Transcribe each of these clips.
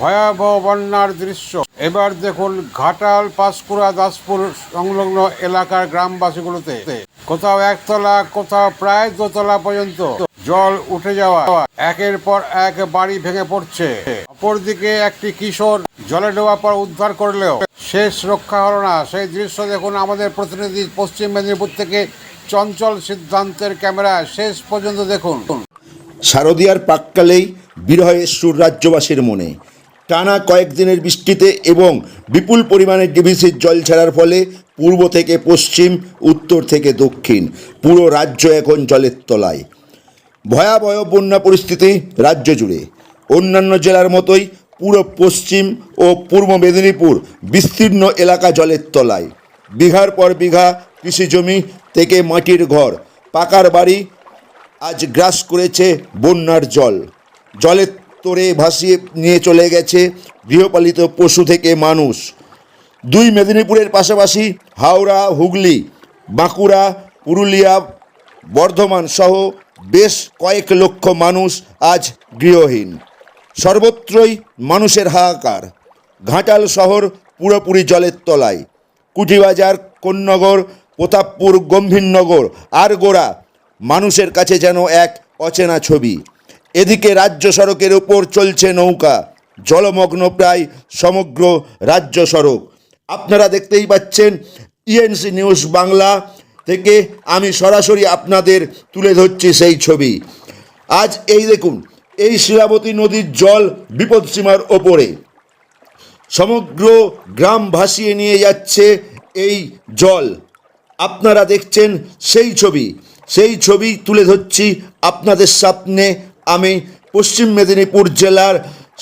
ভয়াবহ বন্যার দৃশ্য। এবার দেখুন ঘাটাল, পাঁশকুড়া, দাসপুর সংলগ্ন এলাকার গ্রামবাসীগুলোতে। কোথাও একতলা, কোথাও প্রায় দোতলা পর্যন্ত জল উঠে যাওয়া। একের পর এক বাড়ি ভেঙে পড়ছে। অপরদিকে একটি কিশোর জলে ডোবা পর উদ্ধার করলেও শেষ রক্ষা হলো না। সেই দৃশ্য দেখুন আমাদের প্রতিনিধি পশ্চিম মেদিনীপুর থেকে চঞ্চল সিদ্ধান্তের ক্যামেরা শেষ পর্যন্ত দেখুন। শারদীয়ার পাককালেই বিরহে সুর রাজ্যবাসীর মনে। টানা কয়েকদিনের বৃষ্টিতে এবং বিপুল পরিমাণে ডিভিসির জল ছাড়ার ফলে পূর্ব থেকে পশ্চিম, উত্তর থেকে দক্ষিণ, পুরো রাজ্য এখন জলের তলায়। ভয়াবহ বন্যা পরিস্থিতি রাজ্য জুড়ে। অন্যান্য জেলার মতোই পুরো পশ্চিম ও পূর্ব মেদিনীপুর বিস্তীর্ণ এলাকা জলের তলায়। বিঘার পর বিঘা কৃষি জমি থেকে মাটির ঘর, পাকার বাড়ি আজ গ্রাস করেছে বন্যার জল। জলের তোরে ভাসিয়ে নিয়ে চলে গেছে গৃহপালিত পশু থেকে মানুষ। দুই মেদিনীপুরের পাশাপাশি হাওড়া, হুগলি, বাঁকুড়া, পুরুলিয়া, বর্ধমান সহ বেশ কয়েক লক্ষ মানুষ আজ গৃহহীন। সর্বত্রই মানুষের হাহাকার। ঘাটাল শহর পুরোপুরি জলের তলায়। কুটিবাজার, কোন্নগর, প্রতাপপুর, গম্ভীরনগর, আর গোড়া মানুষের কাছে যেন এক অচেনা ছবি। এদিকে রাজ্য সড়কের ওপর চলছে নৌকা। জলমগ্ন প্রায় সমগ্র রাজ্য সড়ক। আপনারা দেখতেই পাচ্ছেন ইএনসি নিউজ বাংলা থেকে আমি সরাসরি আপনাদের তুলে ধরছি সেই ছবি। আজ এই দেখুন, এই শিলাবতী নদীর জল বিপদসীমার ওপরে। সমগ্র গ্রাম ভাসিয়ে নিয়ে যাচ্ছে এই জল। আপনারা দেখছেন সেই ছবি। সেই ছবি তুলে ধরছি আপনাদের সামনে আমি পশ্চিম মেদিনীপুর জেলার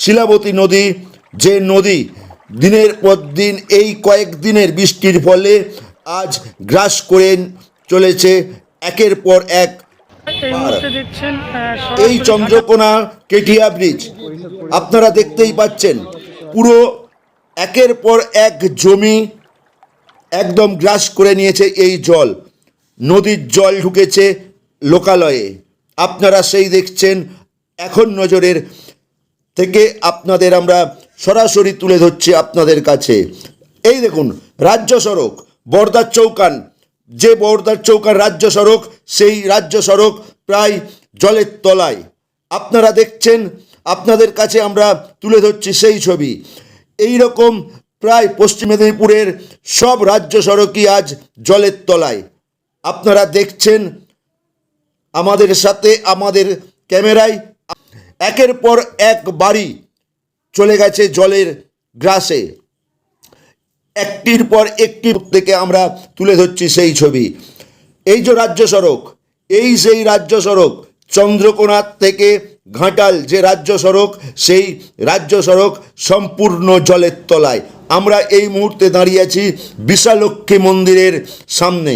শিলাবতী নদী, যে নদী দিনের পর দিন এই কয়েকদিনের বৃষ্টির ফলে আজ গ্রাস করে চলেছে একের পর এক এই চন্দ্রকোনা কেটিয়া ব্রিজ, আপনারা দেখতেই পাচ্ছেন, পুরো একের পর এক জমি একদম গ্রাস করে নিয়েছে এই জল। নদীর জল ঢুকেছে লোকালয়ে। আপনারা সেই দেখছেন এখন নজরের থেকে আপনাদের আমরা সরাসরি তুলে ধরছি আপনাদের কাছে। এই দেখুন, রাজ্য সড়ক, বর্দার চৌকান। যে বর্দার চৌকান রাজ্য সড়ক, সেই রাজ্য সড়ক প্রায় জলের তলায়। আপনারা দেখছেন, আপনাদের কাছে আমরা তুলে ধরছি সেই ছবি। এই রকম প্রায় পশ্চিম মেদিনীপুরের সব রাজ্য সড়কই আজ জলের তলায়। আপনারা দেখছেন, আমাদের সাথে, আমাদের ক্যামেরায় একের পর এক বাড়ি চলে গেছে জলের গ্রাসে। একটির পর একটি থেকে আমরা তুলে ধরছি সেই ছবি। এই যে রাজ্য সড়ক, এই সেই রাজ্য সড়ক চন্দ্রকোনা থেকে ঘাটাল যে রাজ্য সড়ক, সেই রাজ্য সড়ক সম্পূর্ণ জলের তলায়। আমরা এই মুহূর্তে দাঁড়িয়ে আছি বিশালক্ষী মন্দিরের সামনে।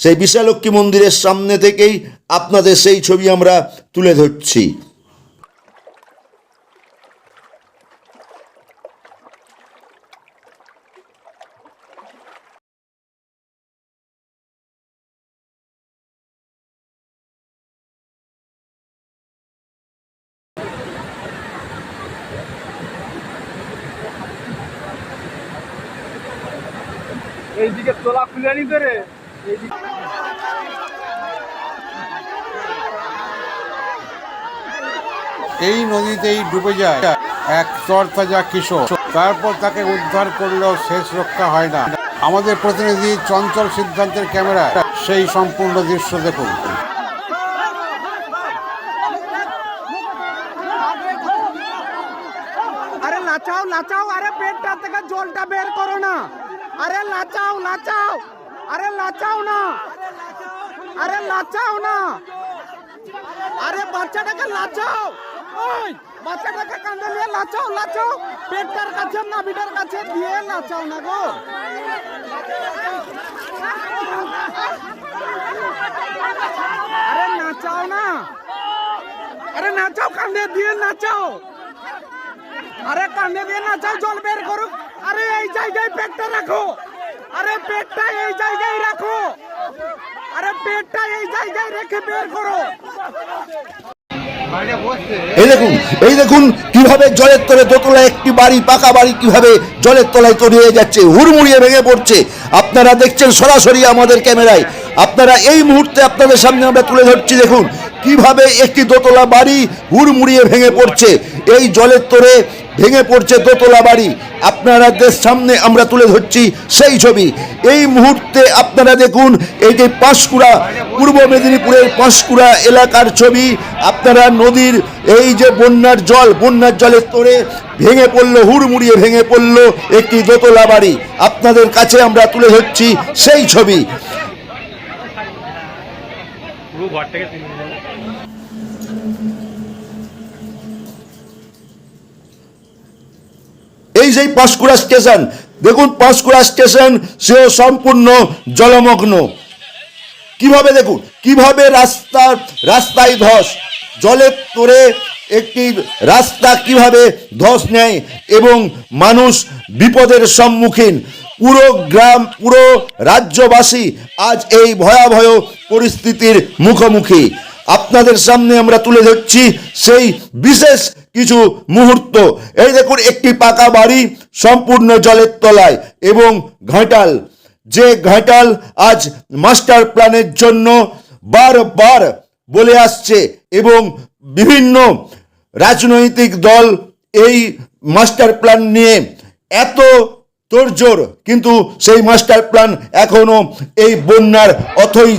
সেই বিশালক্ষী মন্দিরের সামনে থেকেই আপনাদের সেই ছবি আমরা তুলে ধরছি। এইদিকে তোলা খুলে নি করে এইদিকে এই নদীতেই ডুবে যায় এক তরতাজা কিশোর। তারপর তাকে উদ্ধার করলেও শেষ রক্ষা হয় না। আমাদের প্রতিনিধি চঞ্চল সিদ্ধান্তের ক্যামেরা সেই সম্পূর্ণ দৃশ্য দেখুন। আরে লাচাও লাচাও আরে পেটটা থেকে জলটা বের করো না আরে লাচাও লাচাও। আরে লাচাও না। আরে লাচাও না। আরে বাচ্চাটাকে লাচাও। ওই, বাচ্চাটাকে কাঁধে নিয়ে লাচাও লাচাও। পেটটার কাছে, নাভিটার কাছে দিয়ে লাচাও না গো। আরে নাচাও না। আরে নাচাও কান্দে দিয়ে নাচাও। আরে কান্দে দিয়ে নাচাও, জল বের করুক। আরে, এই জায়গায় পেটটা রাখো। আরে, পেটটা এই জায়গায় রাখো। আরে, পেটটা এই জায়গায় রেখে বের করো। এই দেখুন এই দেখুন কীভাবে জলের তলে দোতলা একটি বাড়ি, পাকা বাড়ি কীভাবে জলের তলায় তলিয়ে যাচ্ছে। হুড়মুড়িয়ে ভেঙে পড়ছে। আপনারা দেখছেন সরাসরি আমাদের ক্যামেরায়। আপনারা এই মুহূর্তে আপনাদের সামনে আমরা তুলে ধরছি, দেখুন, কীভাবে একটি দোতলা বাড়ি হুড়মুড়িয়ে ভেঙে পড়ছে। এই জলের তোরে ভেঙে পড়ছে দোতলা বাড়ি। আপনাদের সামনে আমরা তুলে ধরছি সেই ছবি। এই মুহূর্তে আপনারা দেখুন, এই যে পাঁশকুড়া, পূর্ব মেদিনীপুরের পাঁশকুড়া এলাকার ছবি। আপনারা নদীর এই যে বন্যার জল, বন্যার জলের তোরে ভেঙে পড়ল, হুড়মুড়িয়ে ভেঙে পড়ল একটি দোতলা বাড়ি। আপনাদের কাছে আমরা তুলে ধরছি সেই ছবি। যে পাঁশকুড়া স্টেশন। দেখুন, পাঁশকুড়া স্টেশন সেও সম্পূর্ণ জলমগ্ন। কীভাবে দেখুন? কীভাবে রাস্তা, রাস্তায় ধস? জলের তোরে একটি রাস্তা কীভাবে ধস নেয় এবং মানুষ বিপদের সম্মুখীন? পুরো গ্রাম, পুরো রাজ্যবাসী আজ এই ভয়াবহ পরিস্থিতির মুখোমুখি। আপনাদের সামনে আমরা তুলে ধরছি সেই বিশেষ কিছু মুহূর্ত। এই দেখুন, একটি পাকা বাড়ি সম্পূর্ণ জলের তলায় এবং ঘাটাল। যে ঘাটাল আজ মাস্টার প্ল্যানের জন্য বারবার বলে আসছে এবং বিভিন্ন রাজনৈতিক দল এই মাস্টার প্ল্যান নিয়ে এত তোড়জোড়, কিন্তু সেই মাস্টার প্ল্যান এখনও এই বন্যার অথই